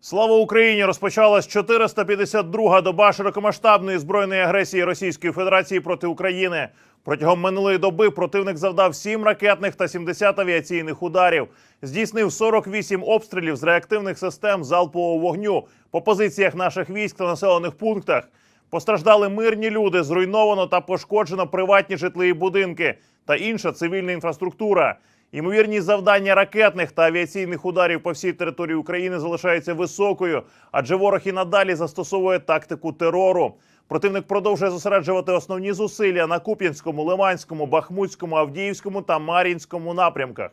Слава Україні! Розпочалась 452-га доба широкомасштабної збройної агресії Російської Федерації проти України. Протягом минулої доби противник завдав 7 ракетних та 70 авіаційних ударів. Здійснив 48 обстрілів з реактивних систем залпового вогню по позиціях наших військ та населених пунктах. Постраждали мирні люди, зруйновано та пошкоджено приватні житлові будинки та інша цивільна інфраструктура. Ймовірність завдання ракетних та авіаційних ударів по всій території України залишається високою, адже ворог і надалі застосовує тактику терору. Противник продовжує зосереджувати основні зусилля на Куп'янському, Лиманському, Бахмутському, Авдіївському та Мар'їнському напрямках.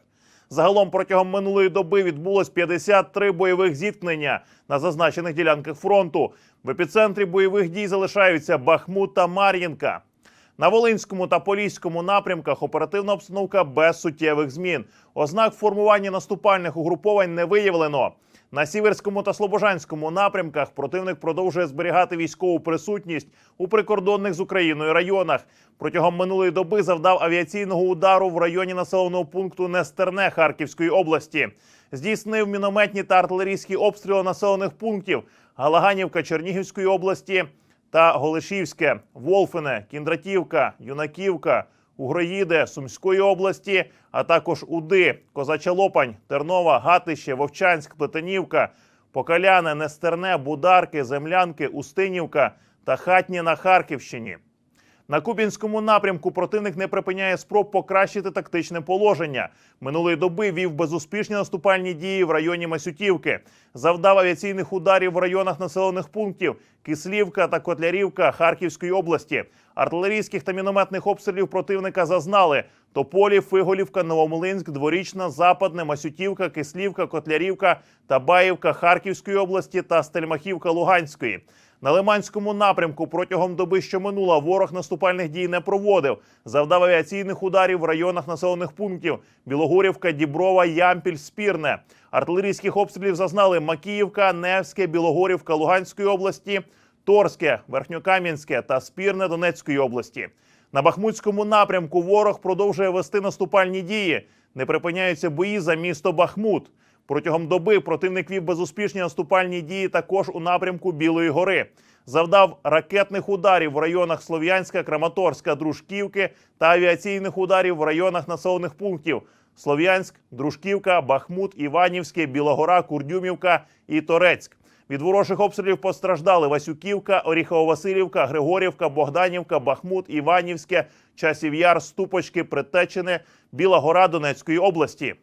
Загалом протягом минулої доби відбулось 53 бойових зіткнення на зазначених ділянках фронту. В епіцентрі бойових дій залишаються Бахмут та Мар'їнка. На Волинському та Поліському напрямках оперативна обстановка без суттєвих змін. Ознак формування наступальних угруповань не виявлено. На Сіверському та Слобожанському напрямках противник продовжує зберігати військову присутність у прикордонних з Україною районах. Протягом минулої доби завдав авіаційного удару в районі населеного пункту Нестерне Харківської області. Здійснив мінометні та артилерійські обстріли населених пунктів Галаганівка Чернігівської області та Голишівське, Волфине, Кіндратівка, Юнаківка, Угроїде Сумської області, а також Уди, Козача Лопань, Тернова, Гатище, Вовчанськ, Плетенівка, Покаляне, Нестерне, Бударки, Землянки, Устинівка та Хатні на Харківщині. На Кубінському напрямку противник не припиняє спроб покращити тактичне положення. Минулої доби вів безуспішні наступальні дії в районі Масютівки, завдав авіаційних ударів в районах населених пунктів Кислівка та Котлярівка Харківської області. Артилерійських та мінометних обстрілів противника зазнали Тополі, Фиголівка, Новомлинськ, Дворічна, Западне, Масютівка, Кислівка, Котлярівка та Баївка Харківської області та Стельмахівка Луганської. На Лиманському напрямку протягом доби, що минула, ворог наступальних дій не проводив. Завдав авіаційних ударів в районах населених пунктів Білогорівка, Діброва, Ямпіль, Спірне. Артилерійських обстрілів зазнали Макіївка, Невське, Білогорівка Луганської області, Торське, Верхньокам'янське та Спірне Донецької області. На Бахмутському напрямку ворог продовжує вести наступальні дії. Не припиняються бої за місто Бахмут. Протягом доби противник вів безуспішні наступальні дії також у напрямку Білої гори. Завдав ракетних ударів в районах Слов'янська, Краматорська, Дружківки та авіаційних ударів в районах населених пунктів Слов'янськ, Дружківка, Бахмут, Іванівське, Білогора, Курдюмівка і Торецьк. Від ворожих обстрілів постраждали Васюківка, Оріхово-Василівка, Григорівка, Богданівка, Бахмут, Іванівське, Часів Яр, Ступочки, Притечини, Біла Гора Донецької області.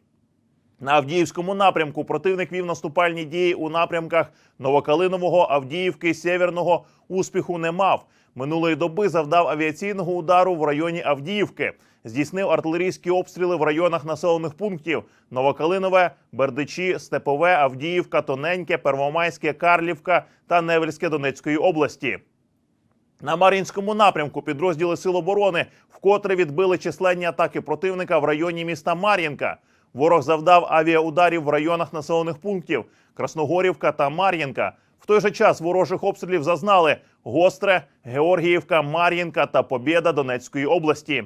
На Авдіївському напрямку противник вів наступальні дії у напрямках Новокалинового, Авдіївки, Сєвєрного. Успіху не мав. Минулої доби завдав авіаційного удару в районі Авдіївки. Здійснив артилерійські обстріли в районах населених пунктів Новокалинове, Бердичі, Степове, Авдіївка, Тоненьке, Первомайське, Карлівка та Невельське Донецької області. На Мар'їнському напрямку підрозділи Сил оборони вкотре відбили численні атаки противника в районі міста Мар'їнка. Ворог завдав авіаударів в районах населених пунктів Красногорівка та Мар'їнка. В той же час ворожих обстрілів зазнали Гостре, Георгіївка, Мар'їнка та Побєда Донецької області.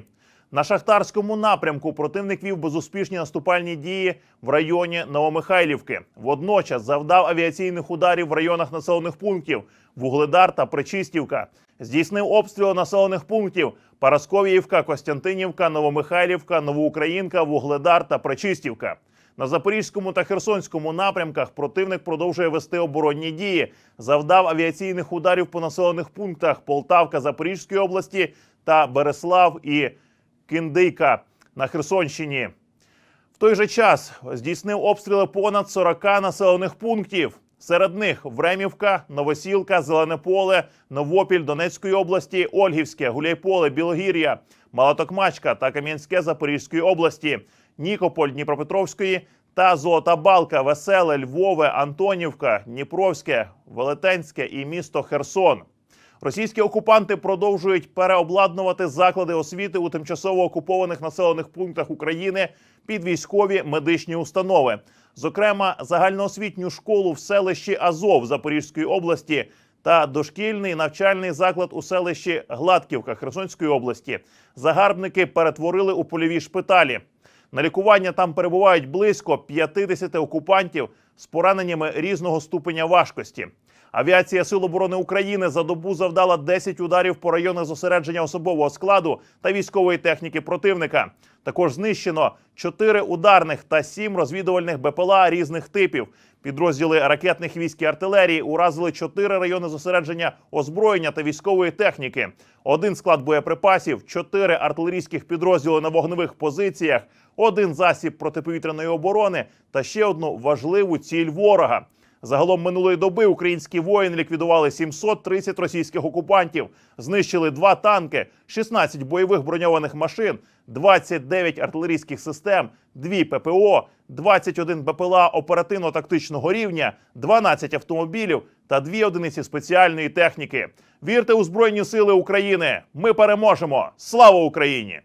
На шахтарському напрямку противник вів безуспішні наступальні дії в районі Новомихайлівки. Водночас завдав авіаційних ударів в районах населених пунктів Вугледар та Причистівка. Здійснив обстріли населених пунктів Парасковіївка, Костянтинівка, Новомихайлівка, Новоукраїнка, Вугледар та Причистівка. На Запорізькому та Херсонському напрямках противник продовжує вести оборонні дії. Завдав авіаційних ударів по населених пунктах Полтавка Запорізької області та Береслав і Кіндийка на Херсонщині. В той же час здійснив обстріли понад 40 населених пунктів. Серед них Времівка, Новосілка, Зелене Поле, Новопіль Донецької області, Ольгівське, Гуляйполе, Білогір'я, Малотокмачка та Кам'янське Запорізької області, Нікополь Дніпропетровської та Золота Балка, Веселе, Львове, Антонівка, Дніпровське, Велетенське і місто Херсон. Російські окупанти продовжують переобладнувати заклади освіти у тимчасово окупованих населених пунктах України під військові медичні установи. Зокрема, загальноосвітню школу в селищі Азов Запорізької області та дошкільний навчальний заклад у селищі Гладківка Херсонської області. Загарбники перетворили у польові шпиталі. На лікування там перебувають близько 50 окупантів з пораненнями різного ступеня важкості. Авіація Сил оборони України за добу завдала 10 ударів по районах зосередження особового складу та військової техніки противника. Також знищено 4 ударних та 7 розвідувальних БПЛА різних типів. Підрозділи ракетних військ і артилерії уразили 4 райони зосередження озброєння та військової техніки, один склад боєприпасів, 4 артилерійських підрозділи на вогневих позиціях, один засіб протиповітряної оборони та ще одну важливу ціль ворога. Загалом минулої доби українські воїни ліквідували 730 російських окупантів, знищили два танки, 16 бойових броньованих машин, 29 артилерійських систем, 2 ППО, 21 БПЛА оперативно-тактичного рівня, 12 автомобілів та 2 одиниці спеціальної техніки. Вірте у Збройні Сили України! Ми переможемо! Слава Україні!